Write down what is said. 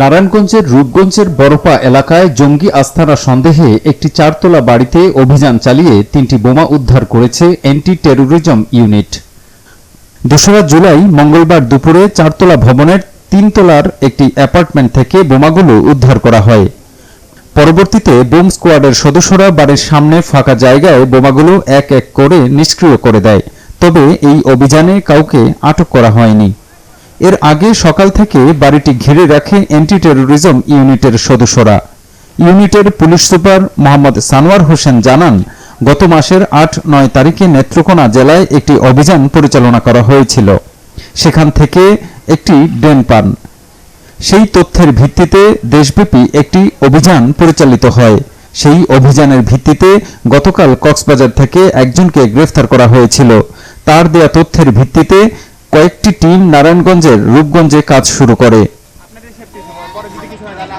নারায়ণগঞ্জের রূপগঞ্জের বড়পা এলাকায় জঙ্গি আস্থানা সন্দেহে একটি চারতলা বাড়িতে অভিযান চালিয়ে তিনটি বোমা উদ্ধার করেছে অ্যান্টি টেরোরিজম ইউনিট। দোসরা জুলাই মঙ্গলবার দুপুরে চারতলা ভবনের তিনতলার একটি অ্যাপার্টমেন্ট থেকে বোমাগুলো উদ্ধার করা হয়। পরবর্তীতে বোম স্কোয়াডের সদস্যরা বাড়ির সামনে ফাঁকা জায়গায় বোমাগুলো এক এক করে নিষ্ক্রিয় করে দেয়। তবে এই অভিযানে কাউকে আটক করা হয়নি। এর আগে সকাল থেকে বাড়িটি ঘিরে রাখে অ্যান্টি টেরোরিজম ইউনিটের সদস্যরা। ইউনিটের পুলিশ সুপার মোহাম্মদ সানোয়ার হোসেন জানান, গত মাসের আট নয় তারিখে নেত্রকোনা জেলায় একটি অভিযান পরিচালনা করা হয়েছিল। সেখান থেকে একটি ড্রেন পান। সেই তথ্যের ভিত্তিতে দেশব্যাপী একটি অভিযান পরিচালিত হয়। সেই অভিযানের ভিত্তিতে গতকাল কক্সবাজার থেকে একজনকে গ্রেফতার করা হয়েছিল। তার দেয়া তথ্যের ভিত্তিতে কয়েকটি টিম নারায়ণগঞ্জের রূপগঞ্জে কাজ শুরু করে। আপনাদের সেফটি সময় পরে যদি কিছু হয় তাহলে